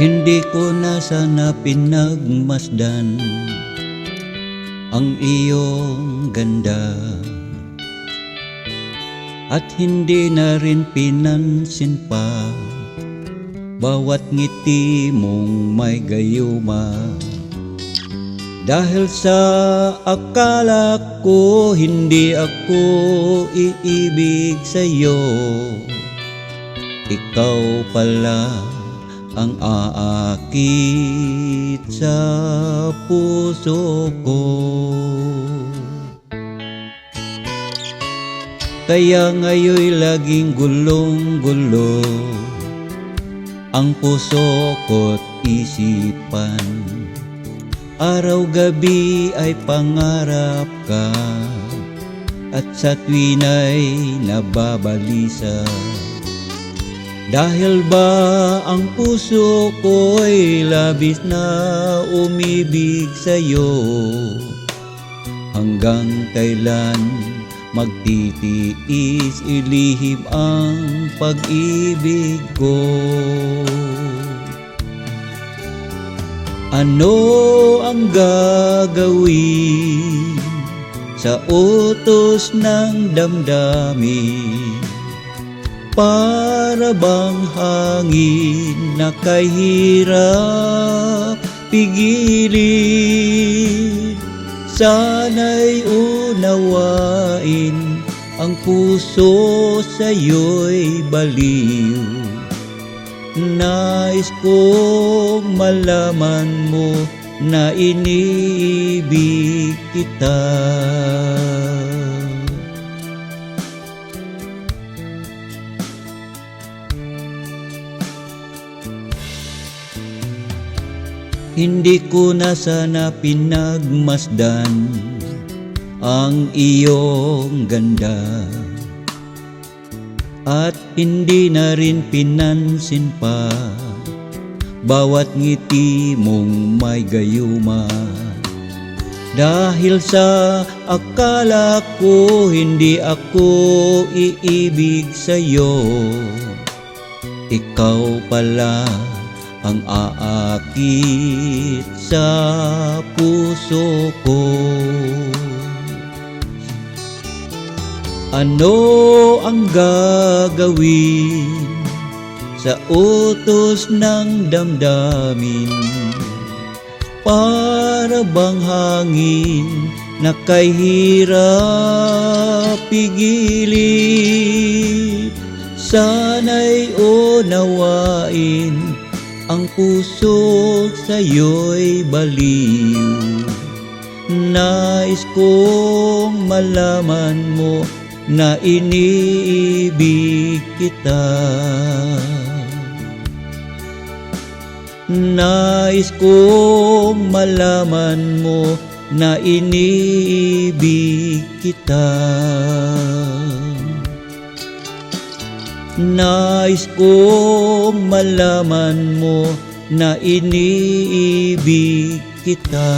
Hindi ko na sana pinagmasdan Ang iyong ganda. At hindi na rin pinansin pa Bawat ngiti mong may gayuma. Dahil sa akala ko Hindi ako iibig sa'yo. Ikaw pala ang aakit sa puso ko. Kaya ngayoy laging gulong-gulo Ang puso ko't isipan. Araw-gabi ay pangarap ka At sa tuwina'y nababalisa dahil ba ang puso ko'y labis na umibig sa'yo? Hanggang kailan magtitiis ilihim ang pag-ibig ko? Ano ang gagawin sa utos ng damdamin para bang hangin na kahirap pigilin? Sana'y unawain ang puso sa'yo'y baliw. Nais kong malaman mo na iniibig kita Hindi ko na sana pinagmasdan ang iyong ganda. At hindi na rin pinansin pa Bawat ngiti mong may gayuma. Dahil sa akala ko hindi ako iibig sa'yo Ikaw pala ang aakit sa puso ko. Ano ang gagawin sa utos ng damdamin? Para bang hangin na kahirap pigilin Sana'y unawain ang puso sa'yo'y baliw. Nais kong malaman mo na iniibig kita. Nais kong malaman mo na iniibig kita Nais kong malaman mo na iniibig kita